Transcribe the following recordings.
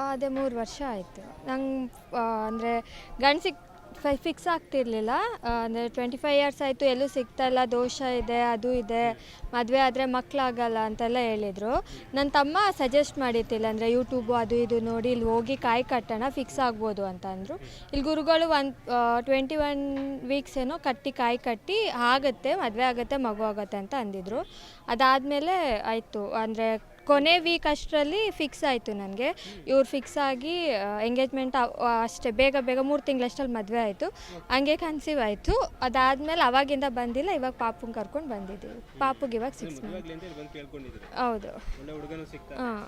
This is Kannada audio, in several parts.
ಅದೇ ಮೂರು ವರ್ಷ ಆಯಿತು. ನಂಗೆ ಅಂದರೆ ಗಂಡ್ಸಿಗೆ ಫೈ ಫಿಕ್ಸ್ ಆಗ್ತಿರ್ಲಿಲ್ಲ. ಅಂದರೆ ಟ್ವೆಂಟಿ ಫೈವ್ ಇಯರ್ಸ್ ಆಯಿತು, ಎಲ್ಲೂ ಸಿಗ್ತಾ ಇಲ್ಲ, ದೋಷ ಇದೆ, ಅದು ಇದೆ, ಮದುವೆ ಆದರೆ ಮಕ್ಕಳಾಗಲ್ಲ ಅಂತೆಲ್ಲ ಹೇಳಿದರು. ನನ್ನ ತಮ್ಮ ಸಜೆಸ್ಟ್ ಮಾಡಿತ್ತಿಲ್ಲ ಅಂದರೆ ಯೂಟ್ಯೂಬು ಅದು ಇದು ನೋಡಿ, ಇಲ್ಲಿ ಹೋಗಿ ಕಾಯಿ ಕಟ್ಟೋಣ ಫಿಕ್ಸ್ ಆಗ್ಬೋದು ಅಂತ ಅಂದರು. ಇಲ್ಲಿ ಗುರುಗಳು ಒನ್ ಟ್ವೆಂಟಿ ಒನ್ ವೀಕ್ಸ್ ಏನೋ ಕಟ್ಟಿ ಕಾಯಿ ಕಟ್ಟಿ, ಆಗುತ್ತೆ, ಮದುವೆ ಆಗುತ್ತೆ, ಮಗು ಆಗುತ್ತೆ ಅಂತ ಅಂದಿದ್ರು. ಅದಾದಮೇಲೆ ಆಯಿತು, ಅಂದರೆ ಕೊನೆ ವೀಕ್ ಅಷ್ಟರಲ್ಲಿ ಫಿಕ್ಸ್ ಆಯಿತು ನನಗೆ. ಇವ್ರು ಫಿಕ್ಸ್ ಆಗಿ ಎಂಗೇಜ್ಮೆಂಟ್ ಅಷ್ಟೇ ಬೇಗ ಬೇಗ ಮೂರು ತಿಂಗಳಷ್ಟಲ್ಲಿ ಮದುವೆ ಆಯಿತು. ಹಂಗೆ ಕನ್ಸೀವ್ ಆಯಿತು. ಅದಾದಮೇಲೆ ಅವಾಗಿಂದ ಬಂದಿಲ್ಲ ಇವಾಗ ಪಾಪುನ ಕರ್ಕೊಂಡು ಬಂದಿದ್ದೀವಿ. ಪಾಪುಗೆ ಇವಾಗ ಸಿಕ್ಸ್ ಮಂತ್ ಹೌದು. ಹಾಂ.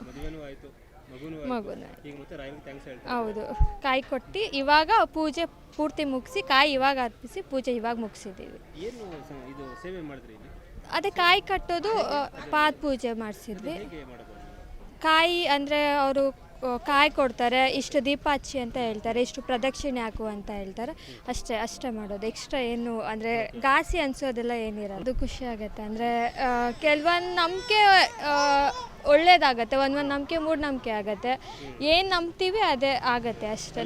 ಹೌದು. ಕಾಯಿ ಕೊಟ್ಟು ಇವಾಗ ಪೂಜೆ ಪೂರ್ತಿ ಮುಗಿಸಿ ಕಾಯಿ ಇವಾಗ ಅರ್ಪಿಸಿ ಪೂಜೆ ಇವಾಗ ಮುಗಿಸಿದ್ದೀವಿ. ಅದೇ ಕಾಯಿ ಕಟ್ಟೋದು ಪಾದ ಪೂಜೆ ಮಾಡಿಸಿದ್ವಿ. ಕಾಯಿ ಅಂದರೆ ಅವರು ಕಾಯಿ ಕೊಡ್ತಾರೆ ಇಷ್ಟು ದೀಪ ಹಚ್ಚಿ ಅಂತ ಹೇಳ್ತಾರೆ ಇಷ್ಟು ಪ್ರದಕ್ಷಿಣೆ ಹಾಕು ಅಂತ ಹೇಳ್ತಾರೆ. ಅಷ್ಟೇ ಅಷ್ಟೇ ಮಾಡೋದು. ಎಕ್ಸ್ಟ್ರಾ ಏನು ಅಂದರೆ ಘಾಸಿ ಅನಿಸೋದೆಲ್ಲ ಏನಿರಲ್ಲ. ಅದು ಖುಷಿ ಆಗುತ್ತೆ. ಅಂದರೆ ಕೆಲವೊಂದು ನಂಬಿಕೆ ಒಳ್ಳೇದಾಗತ್ತೆ. ಒಂದು ನಂಬಿಕೆ ಮೂಢನಂಬಿಕೆ ಆಗುತ್ತೆ. ಏನು ನಂಬ್ತೀವಿ ಅದೇ ಆಗುತ್ತೆ ಅಷ್ಟೇ.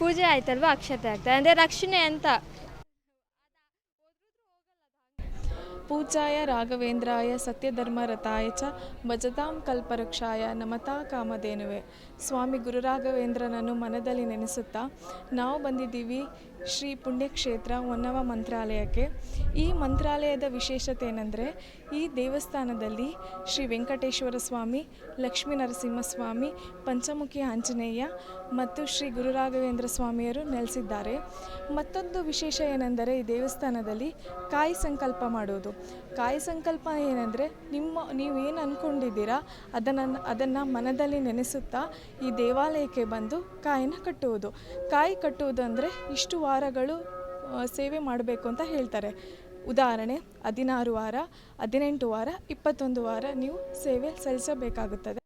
ಪೂಜೆ ಆಯ್ತಲ್ವ? ಅಕ್ಷತೆ ಆಗ್ತದೆ. ಅಂದರೆ ರಕ್ಷಣೆ ಅಂತ ಪೂಜಾಯ ರಾಘವೇಂದ್ರಾಯ ಸತ್ಯಧರ್ಮರತಾಯ ಚ ಭಜತಾಂ ಕಲ್ಪವೃಕ್ಷಾಯ ನಮತಾ ಕಾಮಧೇನುವೆ. ಸ್ವಾಮಿ ಗುರುರಾಘವೇಂದ್ರನನ್ನು ಮನದಲ್ಲಿ ನೆನೆಸುತ್ತಾ, ನಾವು ಬಂದಿದ್ದೀವಿ ಶ್ರೀ ಪುಣ್ಯಕ್ಷೇತ್ರ ಹೊನ್ನವ ಮಂತ್ರಾಲಯಕ್ಕೆ. ಈ ಮಂತ್ರಾಲಯದ ವಿಶೇಷತೆ ಏನಂದರೆ ಈ ದೇವಸ್ಥಾನದಲ್ಲಿ ಶ್ರೀ ವೆಂಕಟೇಶ್ವರ ಸ್ವಾಮಿ, ಲಕ್ಷ್ಮೀ ನರಸಿಂಹಸ್ವಾಮಿ, ಪಂಚಮುಖಿ ಆಂಜನೇಯ ಮತ್ತು ಶ್ರೀ ಗುರುರಾಘವೇಂದ್ರ ಸ್ವಾಮಿಯರು ನೆಲೆಸಿದ್ದಾರೆ. ಮತ್ತೊಂದು ವಿಶೇಷ ಏನೆಂದರೆ, ಈ ದೇವಸ್ಥಾನದಲ್ಲಿ ಕಾಯಿ ಸಂಕಲ್ಪ ಮಾಡೋದು ಕಾಯಿ ಸಂಕಲ್ಪ ಏನಂದರೆ ನಿಮ್ಮ ನೀವೇನು ಅಂದ್ಕೊಂಡಿದ್ದೀರಾ ಅದನ್ನು ಅದನ್ನು ಮನದಲ್ಲಿ ನೆನೆಸುತ್ತಾ ಈ ದೇವಾಲಯಕ್ಕೆ ಬಂದು ಕಾಯನ್ನು ಕಟ್ಟುವುದು. ಕಾಯಿ ಕಟ್ಟುವುದಂದರೆ ಇಷ್ಟು ವಾರಗಳು ಸೇವೆ ಮಾಡಬೇಕು ಅಂತ ಹೇಳ್ತಾರೆ. ಉದಾಹರಣೆ, ಹದಿನಾರು ವಾರ, ಹದಿನೆಂಟು ವಾರ, ಇಪ್ಪತ್ತೊಂದು ವಾರ ನೀವು ಸೇವೆ ಸಲ್ಲಿಸಬೇಕಾಗುತ್ತದೆ.